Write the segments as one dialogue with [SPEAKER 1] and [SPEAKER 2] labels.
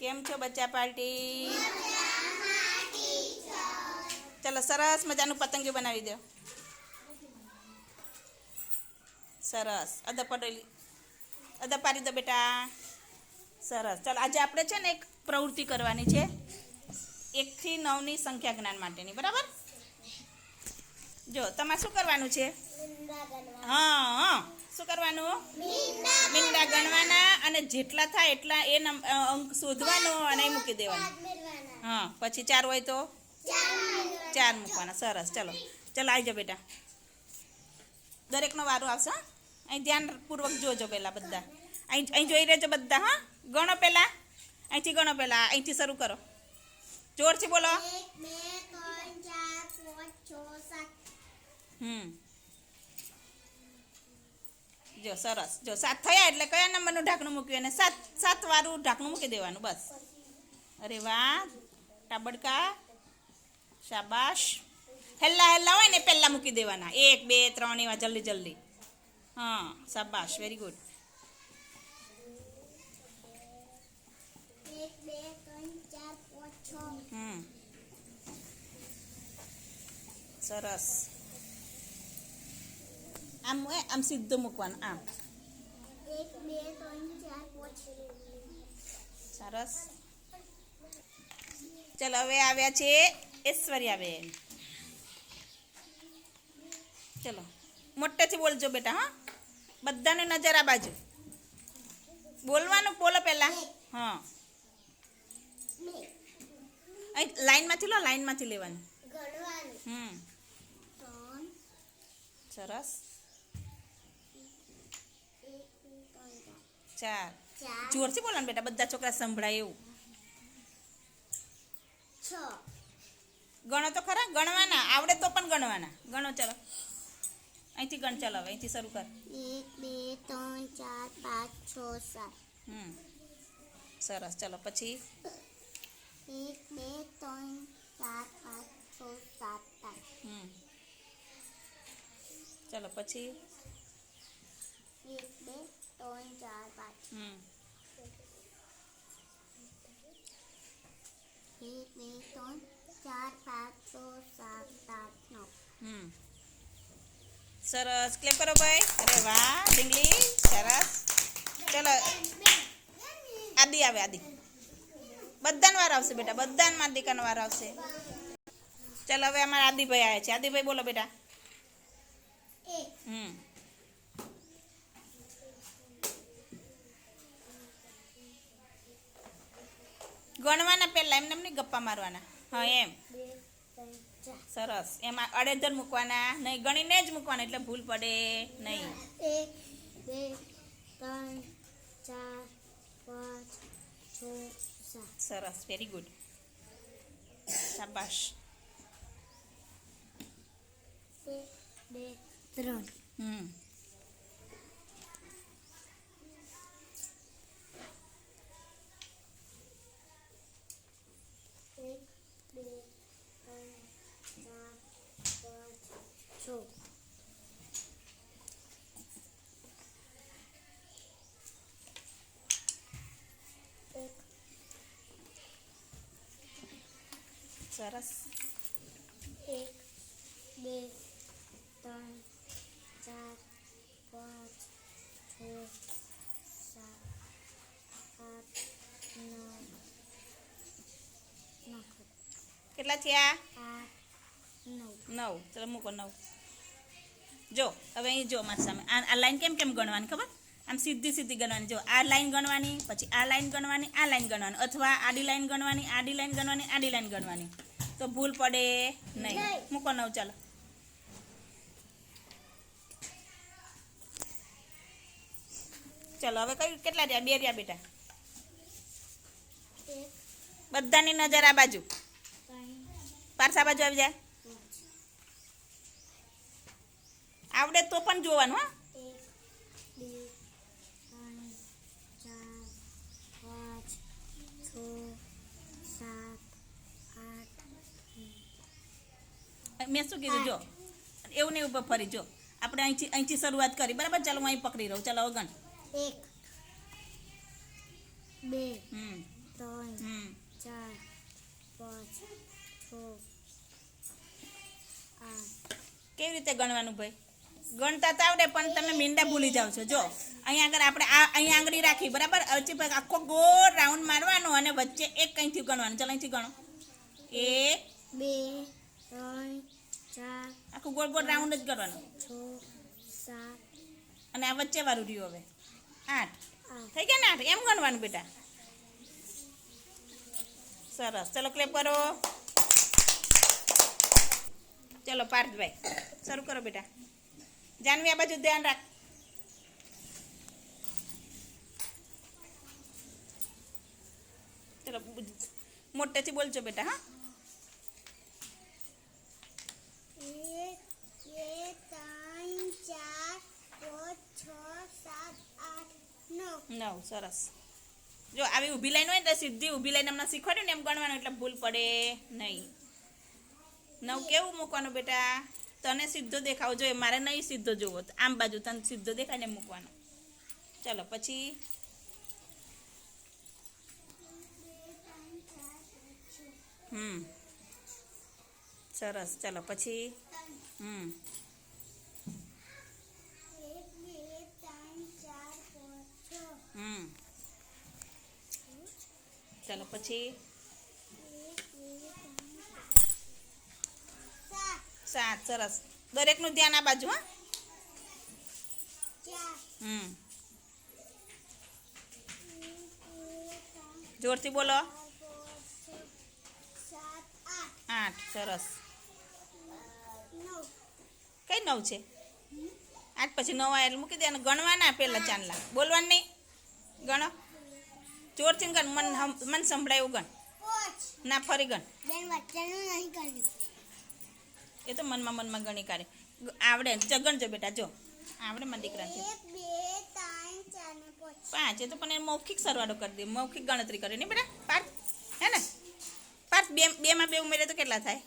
[SPEAKER 1] કેમ છો બચ્ચા પાર્ટી? ચલો, સરસ મજાનું પતંગિયું બનાવી દો. સરસ. અદા પડેલી અદા પાડી દો બેટા. સરસ. ચાલો, આજે આપણે છે ને એક પ્રવૃત્તિ કરવાની છે. એકથી નવની સંખ્યા જ્ઞાન માટેની. બરાબર? જો, તમારે શું કરવાનું છે? હા હા. શું કરવાનું? મીંડા ગણવાના. અને જેટલા થાય એટલા એ અંક શોધવાનો અને એ મૂકી દેવાનું. હા પછી ચાર હોય તો? ચાર મૂકવાના. સરસ. ચલો. ચલો આવી જાઓ બેટા. દરેકનો વારો આવશે અહીં ધ્યાનપૂર્વક જોજો પહેલાં બધા. અહીં અહીં જોઈ રહેજો બધા હા? ગણો પહેલાં. અહીંથી ગણો પહેલાં. અહીંથી શરૂ કરો. જોરથી બોલો. હમ. જો સરસ. જો સાત થયા એટલે કયા નંબરનું ઢાંકણું મૂક્યું? અને સાત સાત વાળું ઢાંકણું મૂકી દેવાનું બસ. અરે વાહ! ટાબડકા શાબાશ. હેલ્લા હેલ્લા હોય ને પહેલાં મૂકી દેવાના. એક બે ત્રણ એવા જલ્દી જલ્દી. હા શાબાશ. વેરી ગુડ સરસ. આમ હોય આમ સીધું મૂકવાનું આમ સરસ ચલો હવે આવ્યા છે ઐશ્વર્યાબેન ચલો મોટેથી બોલજો બેટા હા બધાને નજર આ બાજુ બોલવાનું બોલો પહેલાં હા અહીં લાઈનમાંથી લો લાઈનમાંથી લેવાનું હમ સરસ
[SPEAKER 2] એક બે ત્રણ ચાર.
[SPEAKER 1] જોરથી બોલો બેટા બધા છોકરા સંભળાય એવું.
[SPEAKER 2] છ.
[SPEAKER 1] ગણો તો ખરા ગણવાના. આવડે તો પણ ગણવાના. ગણો ચલો. અહીંથી ગણ ચાલો હવે અહીંથી શરૂ કર.
[SPEAKER 2] એક બે ત્રણ ચાર પાંચ છ સાત.
[SPEAKER 1] હમ. સરસ ચલો પછી.
[SPEAKER 2] એક બે ત્રણ ચાર પાંચ છ સાત આઠ.
[SPEAKER 1] હમ. ચલો પછી.
[SPEAKER 2] એક બે ત્રણ ચાર પાંચ એક બે ત્રણ ચાર પાંચ છ સાત આઠ નવ
[SPEAKER 1] સરસ. ક્લેપ કરો ભાઈ. અરે વાહ ઢીંગલી સરસ. ચલો. આદિ આવે આદિ. બધાને વાર આવશે બેટા. બધાને માદિકાનો વાર આવશે. ચલો હવે અમારા આદિભાઈ આવ્યા છે. આદિભાઈ બોલો બેટા. હમ. ગણવાના પહેલા એમને એમ નહીં ગપ્પા મારવાના. હા એમ. સરસ. એમાં અડેધર મૂકવાના. નહીં ગણીને જ મૂકવાના એટલે ભૂલ પડે નહીં.
[SPEAKER 2] એક બે ત્રણ ચાર પાંચ છ સાત
[SPEAKER 1] સરસ વેરી ગુડ શાબાશ.
[SPEAKER 2] બે ત્રણ.
[SPEAKER 1] હમ
[SPEAKER 2] એક બે ત્રણ ચાર પાંચ છ એક
[SPEAKER 1] સરસ
[SPEAKER 2] એક બે ત્રણ ચાર પાંચ છ સાત આઠ નવ નવ
[SPEAKER 1] કેટલા થયા
[SPEAKER 2] આઠ નવ
[SPEAKER 1] નવ ચલો મૂકો નવ જો હવે અહીં જો મારી સામે. આ લાઈન કેમ કેમ ગણવાની ખબર? આમ સીધી સીધી ગણવાની. જો આ લાઈન ગણવાની પછી આ લાઈન ગણવાની આ લાઈન ગણવાની. અથવા આડી લાઈન ગણવાની આડી લાઈન ગણવાની આડી લાઈન ગણવાની. તો ભૂલ પડે નહીં.
[SPEAKER 2] નહીં.
[SPEAKER 1] મૂકો નવ ચાલો. ચલો હવે કઈ કેટલા રહ્યા બે રહ્યા બેટા. બધાની નજર આ બાજુ. પારસા બાજુ આવી જાય
[SPEAKER 2] પાંચ
[SPEAKER 1] આવડે તો પણ જોવાનું, હા. મેં શું કીધું, જો. એવું નહીં એવું ફરી, જો. આપણે અહીંથી અહીંથી શરૂઆત કરી. બરાબર? ચાલો, હું અહીં પકડી રહું. ચાલો અગણ
[SPEAKER 2] એક બે ત્રણ ચાર પાંચ છ
[SPEAKER 1] કેવી રીતે ગણવાનું, ભાઈ? ગણતા તો આવડે પણ તમે મીંડા ભૂલી જાઓ છો. જો અહીંયા આગળ આપણે આ અહીંયા આંગળી રાખી બરાબર? પછી આખો ગોળ રાઉન્ડ મારવાનો અને વચ્ચે એક કંઈથી ગણવાનું. ચાલો અહીંથી ગણો. એક
[SPEAKER 2] બે ત્રણ ચાર
[SPEAKER 1] આખું ગોળ ગોળ રાઉન્ડ જ કરવાનું.
[SPEAKER 2] છ સાત
[SPEAKER 1] અને આ વચ્ચે વાળું રહ્યું હવે. આઠ.
[SPEAKER 2] આઠ.
[SPEAKER 1] થઈ ગયા ને આઠ? એમ ગણવાનું બેટા. સરસ. ચલો ક્લેપ કરો. ચલો પાર્થભાઈ શરૂ કરો બેટા. જાનવી આ બાજુ ધ્યાન રાખ. ચલો મોટેથી બોલજો બેટા હા?
[SPEAKER 2] નવ.
[SPEAKER 1] નવ સરસ. જો આવી ઊભી લાઈન હોય ને તો સીધી ઊભી લાઈન હમણાં શીખવાડ્યું ને એમ ગણવાનું એટલે ભૂલ પડે નહીં. નવ કેવું મૂકવાનું બેટા? તને સીધો દેખાવો જોઈએ, મારે નહીં સીધો જોવો. આમ બાજુ તને સીધો દેખાય ને મૂકવાનો. ચલો, પછી? હમ. સરસ. ચલો, પછી? હમ. ચલો, પછી
[SPEAKER 2] એક બે ત્રણ સાત
[SPEAKER 1] સરસ. દરેકનું ધ્યાન આ બાજુ હા. હમ. જોરથી બોલો.
[SPEAKER 2] આઠ
[SPEAKER 1] સરસ. કઈ નવ છે? આઠ પછી નવ એટલે મૂકી અને ગણવાના પહેલાં ચાંદલા. બોલવાનું નહીં? ગણો. જોરથી ગણ મન મન સંભળાય એવું ગણ ના ફરી ગણ. એ તો મનમાં મનમાં ગણી કાઢે. આવડે જ ગણજો બેટા જો. આવડે મારા દીકરાને
[SPEAKER 2] પાંચ.
[SPEAKER 1] એ તો પણ મૌખિક સરવાળો કરી દે. મૌખિક ગણતરી કરે નહીં બેટા. પાંચ હે ને? પાંચ બે બેમાં બે ઉમેરે તો કેટલા થાય?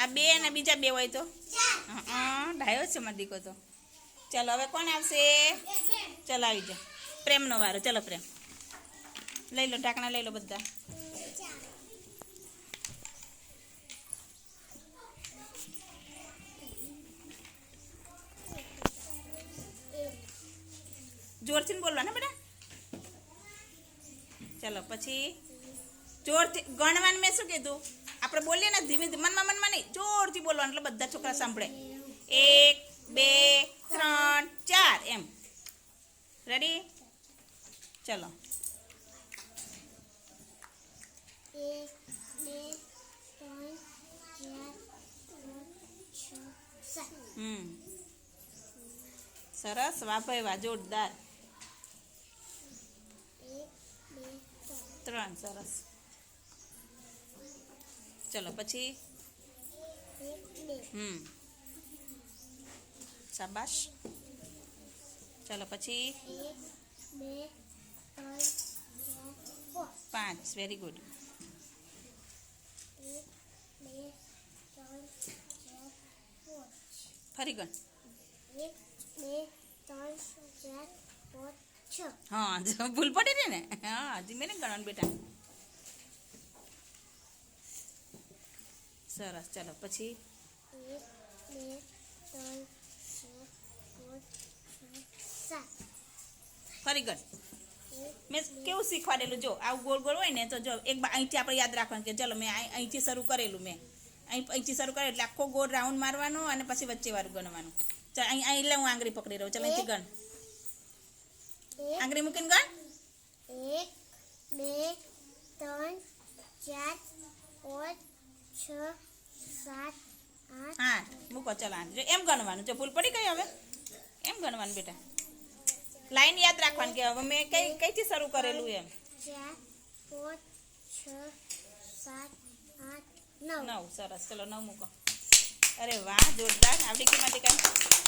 [SPEAKER 1] આ બે અને બીજા બે હોય તો? હા ડાયો છે મારો દીકરો તો. ચલો હવે કોણ આવશે? ચલો આવી જા પ્રેમનો વારો. ચલો પ્રેમ. લઈ લો ઢાંકણા લઈ લો બધા. જોરથી બોલવાના બેટા. ચલો પછી જોરથી ગણવાનું મેં શું કીધું? આપણે બોલીએ ને ધીમે ધીમે મનમાં મનમાં નહીં જોરથી બોલવાનું એટલે બધા છોકરા સાંભળે. એક બે ત્રણ ચાર એમ. રેડી ચલો. સરસ વાહ ભાઈ વાહ જોરદાર
[SPEAKER 2] એક બે ત્રણ,
[SPEAKER 1] સરસ. ચલો, પછી? હમ. શાબાશ. ચલો, પછી?
[SPEAKER 2] પાંચ
[SPEAKER 1] વેરી ગુડ ફરી ગણ.
[SPEAKER 2] એક બે ત્રણ ચાર પાંચ
[SPEAKER 1] હા, જો ભૂલ પડી ને? હા ધીમે ને ગણવાનું બેટા. સરસ, ચલો, પછી? ફરી ગણ. મેં કેવું શીખવાડેલું? જો, આવું ગોળ ગોળ હોય ને, તો જો, એક અહીંથી આપણે યાદ રાખવાનું કે, ચલો, મેં અહીં- અહીંથી શરૂ કરેલું મેં. અહીં અહીંથી શરૂ કરેલું એટલે આખો ગોળ રાઉન્ડ મારવાનો અને પછી વચ્ચે વાળું ગણવાનું. ચાલ, અહીં અહીં એટલે હું આંગળી પકડી રહું. ચાલ, અહીંથી ગણ. આંગળી મૂકીને ગણ
[SPEAKER 2] એક બે ત્રણ ચાર પાંચ છ સાત આઠ.
[SPEAKER 1] હા મૂકો ચાલ આઠ જો એમ ગણવાનું. જો ભૂલ પડી ગઈ હવે? એમ ગણવાનું બેટા. લાઈન યાદ રાખવાની કે હવે મેં કઈ કઈથી શરૂ કરેલું એમ?
[SPEAKER 2] ચાર પાંચ છ સાત આઠ નવ.
[SPEAKER 1] નવ સરસ. ચલો નવ મૂકો. અરે વાહ જોરદાર. આવડી કેમાંથી કાંઈ